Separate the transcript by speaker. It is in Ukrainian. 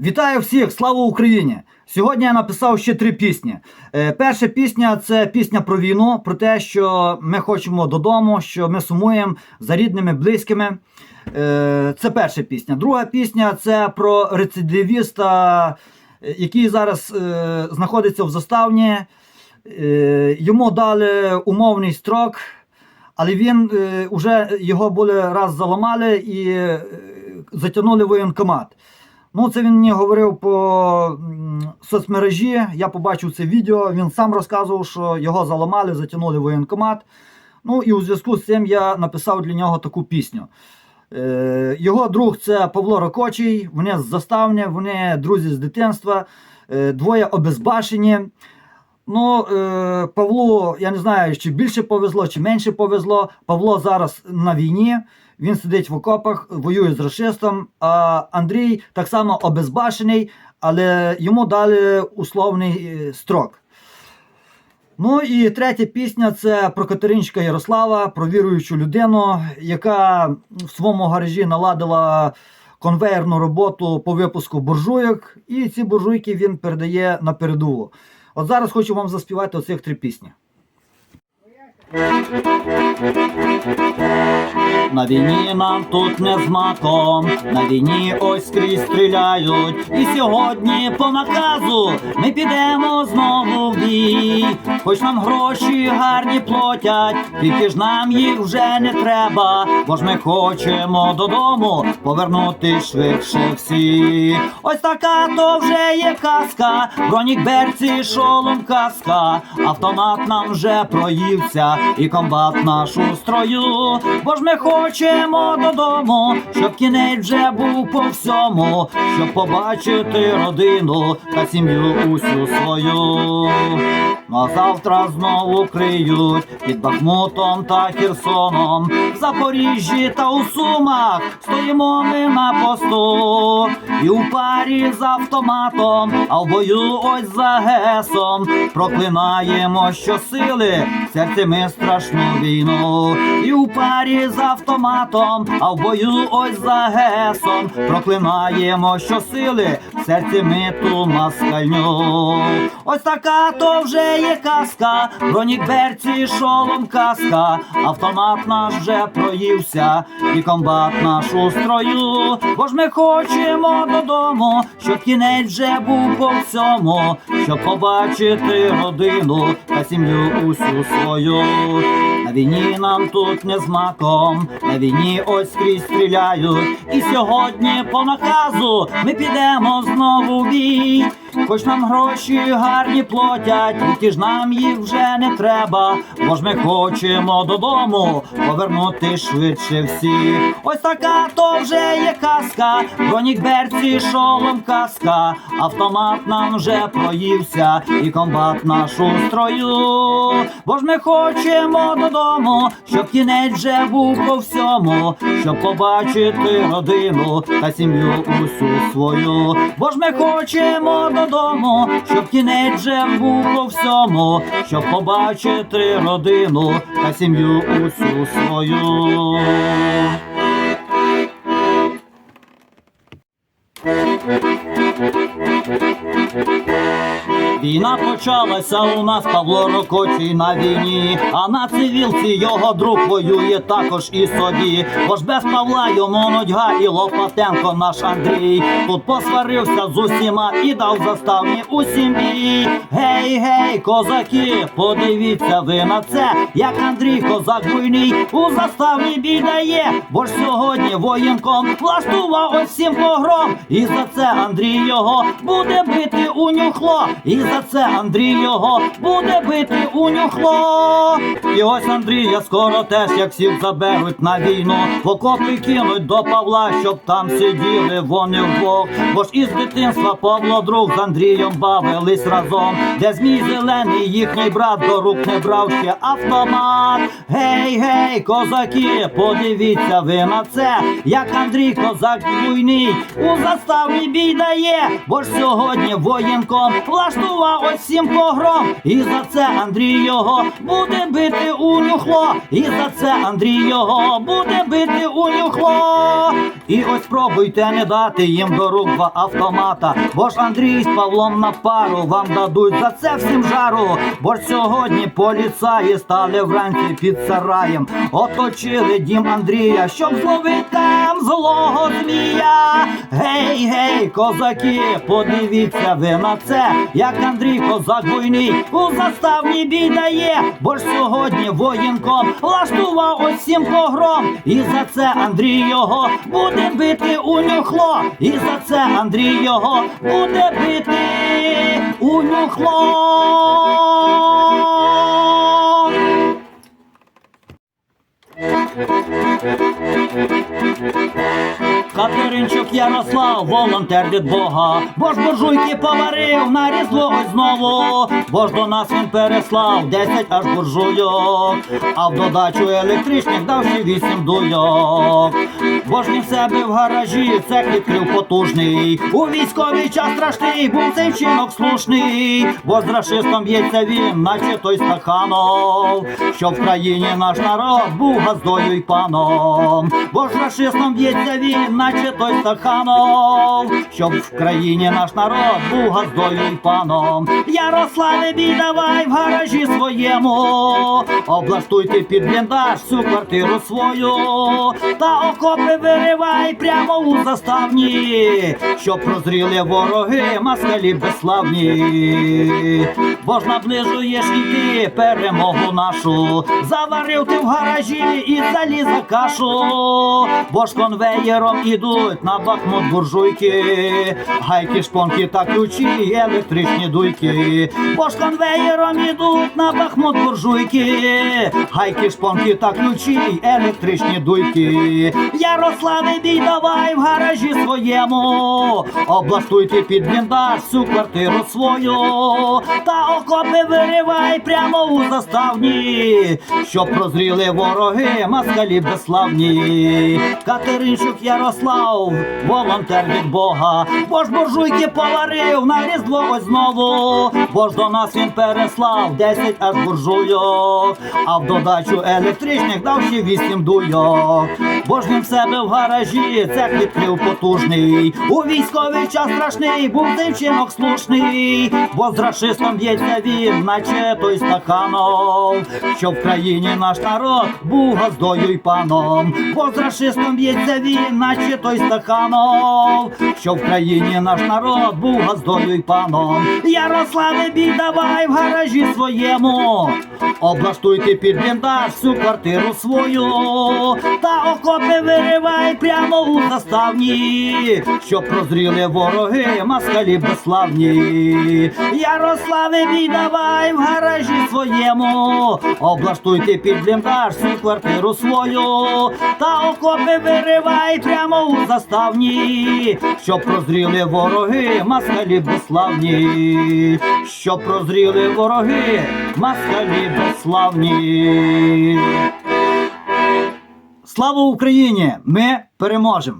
Speaker 1: Вітаю всіх! Слава Україні! Сьогодні я написав ще три пісні. Е, перша пісня це пісня про війну, про те, що ми хочемо додому, що ми сумуємо за рідними, близькими. Е, це перша пісня. Друга пісня це про рецидивіста, е, який зараз знаходиться в заставні. Йому дали умовний строк, але він вже його були раз заламали і затягнули воєнкомат. Ну, це він мені говорив по соцмережі. Я побачив це відео. Він сам розказував, що його заламали, затягнули воєнкомат. Ну і у зв'язку з цим я написав для нього таку пісню. Е, його друг це Павло Рокочий. Вони з заставня, вони друзі з дитинства, е, двоє обезбашені. Ну, е, Павлу, я не знаю, чи більше повезло, чи менше повезло. Павло зараз на війні, він сидить в окопах, воює з расистом, а Андрій так само обезбашений, але йому дали условний е, строк. Ну і третя пісня це про Катеринчика Ярослава, про віруючу людину, яка в своєму гаражі наладила конвейерну роботу по випуску буржуйок, і ці буржуйки він передає на передову. От зараз хочу вам заспівати оцих три пісні. На війні нам тут не з маком, на війні ось скрізь стріляють. І сьогодні по наказу ми підемо знову в бій. Хоч нам гроші гарні платять, тільки ж нам їх вже не треба, бо ж ми хочемо додому повернути швидше всі. Ось така то вже є казка, бронік берці, шолом каска, автомат нам вже проївся, і комбат нашу строю, бо ж ми хочемо додому, щоб кінець вже був по всьому, щоб побачити родину та сім'ю усю свою. Ну а завтра знову криють під Бахмутом та Херсоном, в Запоріжжі та у Сумах стоїмо ми на посту, і у парі з автоматом, а в бою ось за гесом. Проклинаємо щосили в серці ми страшну війну, і у парі з автоматом, а в бою ось за гесом. Проклинаємо щосили в серці ми ту москальню. Ось така то вже є казка, бронік берці, шолом каска, автомат наш вже проївся, і комбат наш строю, бо ж ми хочемо додому, щоб кінець вже був по всьому, щоб побачити родину та сім'ю усю свою. На війні нам тут не з на війні ось скрізь стріляють. І сьогодні по наказу ми підемо знову в бій. Хоч нам гроші гарні платять, тільки ж нам їх вже не треба, бо ж ми хочемо додому повернути швидше всі. Ось така то вже є казка, бронік берці, шолом каска, автомат нам вже проївся, і комбат наш у строю. Бо ж ми хочемо додому, щоб кінець вже був по всьому, щоб побачити родину та сім'ю усю свою. Бо ж ми хочемо додому, щоб кінець же був по всьому, щоб побачити родину та сім'ю усю свою. Війна почалася у нас Павло Рокочий на війні, а на цивілці його друг воює також і собі. Бо ж без Павла йому нудьга і Лопатенко наш Андрій. Тут посварився з усіма і дав заставні усім бій. Гей, гей, козаки, подивіться ви на це, як Андрій козак буйний у заставні бій дає. Бо ж сьогодні воєнком влаштував ось погром. І за це Андрій його буде бити у нюхло. І за це Андрій його буде бити у нюхло. І ось Андрія скоро теж, як всіх заберуть на війну, в окопи кинуть до Павла, щоб там сиділи вони вдвох. Бо ж із дитинства Павло друг з Андрієм бавились разом, де змій зелений їхній брат до рук не брав ще автомат. Гей, гей, козаки, подивіться ви на це, як Андрій козак буйний у заставі бій дає, бо ж сьогодні воєнком влаштував ось всім погром. І за це Андрій його буде бити у нюхло. І за це Андрій його буде бити у нюхло. І ось пробуйте не дати їм до рук два автомата. Бо ж Андрій з Павлом на пару вам дадуть за це всім жару. Бо ж сьогодні поліцаї стали вранці під сараєм. Оточили дім Андрія, щоб зловити там злого змія. Гей, гей, козаки, подивіться ви на це, як Андрій козак буйний у заставні бій дає, бо ж сьогодні воєнком влаштував всім погром. І за це Андрій його буде бити у нюхло. І за це Андрій його буде бити у нюхло. Катеринчук Ярослав, волонтер від Бога, бо ж буржуйки поварив на різдво знову, бо ж до нас він переслав 10 аж буржуйок, а в додачу електричних дав ще 8 дуйок. Бо ж він в себе в гаражі цех відкрив потужний. У військовий час страшний був цей вчинок слушний, бо з рашистом б'ється він, наче той Стаханов, що в країні наш народ був газдою й паном, бо ж рашистом б'ється він, наче той Стаханов, щоб в країні наш народ був газдою й паном. Ярославе, бій давай в гаражі своєму, облаштуйте під бліндаж всю квартиру свою, та окопи виривай прямо у заставні, щоб прозріли вороги, москалі безславні. Бо ж наближуєш і ти перемогу нашу, заварив ти в гаражі і заліз за кашу, бо ж конвеєром ідуть на бахмут буржуйки, гайки, шпонки та ключі, електричні дуйки, бо ж конвеєром ідуть на бахмут буржуйки, гайки, шпонки та ключі, електричні дуйки. Ярославе, бій давай в гаражі своєму, облаштуйте під бліндаж всю квартиру свою, та окопи виривай прямо у заставні, щоб прозріли вороги, москалі безславні. Катеринчук Ярослав, волонтер від Бога, бо ж буржуйки поварив на різдво ось знову, бо ж до нас він переслав 10 аж буржуйок, а в додачу електричних дав ще 8 дуйок. Бо ж він в себе в гаражі цех відкрив потужний. У військовий час страшний був цей вчинок слушний, бо з рашистом б'ється він, наче той Стаханов, щоб в країні наш народ був газдою й паном, бо з рашистом б'ється він, наче той Стаханов, щоб в країні наш народ був газдою й паном. Ярославе, бій давай в гаражі своєму, облаштуйте під бліндаж всю квартиру свою, та окопи виривай прямо у заставні, щоб прозріли вороги, москалі безславні. Ярославе, бій давай в гаражі своєму, облаштуйте під бліндаж всю квартиру свою, та окопи виривай прямо у заставні, щоб прозріли вороги, маскалі безславні, щоб прозріли вороги, маскалі безславні. Слава Україні! Ми переможемо!